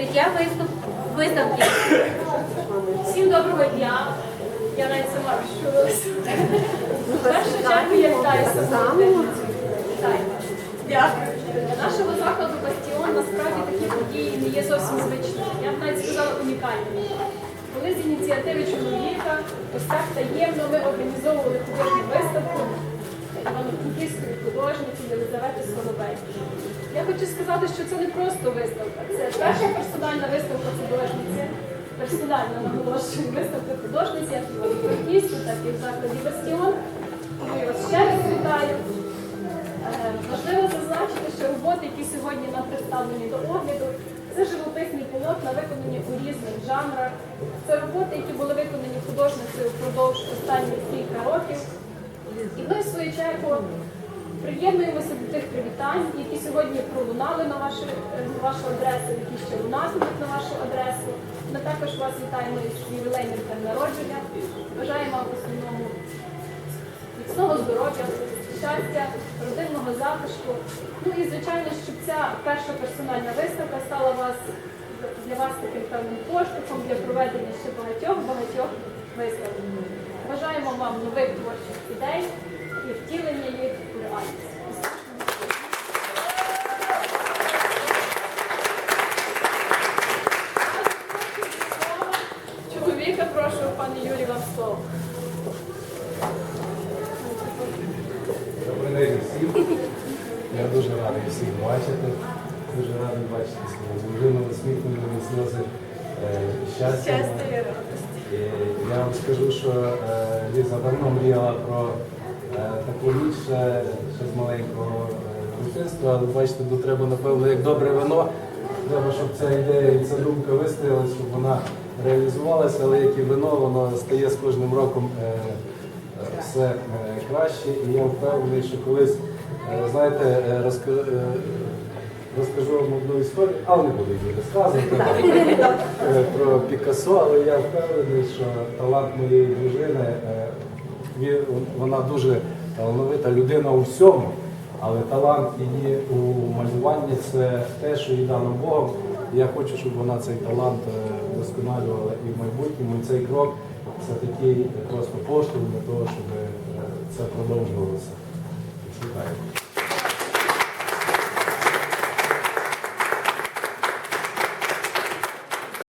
Я виступ виставки. Всім доброго дня. Я навіть сама розчулилася. В першу чергу я вітаю Вітаю. Дякую. Нашого закладу Бастіон насправді такі події не є зовсім звичними. Я б навіть сказала унікальними. Коли з ініціативи чоловіка ось так таємно ми організовували художню виставку івано-франківської художниці Єлизавети Соловей. Я хочу сказати, що це не просто виставка, це перша персональна виставка художниці, персональна наголошую виставка художниці, як і в Івано-Франківську, так і в закладі Бастіон. Тому я вас ще раз вітаю. Е, Важливо зазначити, що роботи, які сьогодні нам представлені до огляду, це живописні полотна, виконані у різних жанрах. Це роботи, які були виконані художницею впродовж останніх кілька років. І ми, в свою чергу, приєднуємося до тих привітань, які сьогодні пролунали на вашу, е, на вашу адресу, які ще лунатимуть на вашу адресу. Ми також вас вітаємо із ювілейним днем народження. Бажаємо в основному міцного здоров'я, щастя, родинного затишку. Ну і звичайно, щоб ця перша персональна виставка стала вас для вас таким певним поштовхом для проведення ще багатьох багатьох виставок. Бажаємо вам нових творчих ідей і втілення їх у реальність. Чоловіка, пане Юрій, вам. Добрий день всім. Я дуже радий всіх бачити. Дуже радий бачити свою дружину, усміхнену сльози е, щастя. Щастя і радості. Я вам скажу, що е, Ліза давно мріяла про е, таку річ ще, з маленького е, дитинства, але бачите, тут треба, напевно, як добре вино. Треба, щоб ця ідея і ця думка вистояла, щоб вона реалізувалася, але як і вино, воно стає з кожним роком е, все е, краще. І я впевнений, що колись, е, знаєте, розка- розкажу вам одну історію, але не буду її розказувати про Пікассо, але я впевнений, що талант моєї дружини, вона дуже талановита людина у всьому, але талант її у малюванні це те, що їй дано Богом. Я хочу, щоб вона цей талант е, вдосконалювала і в майбутньому. І цей крок це такий просто поштовх для того, щоб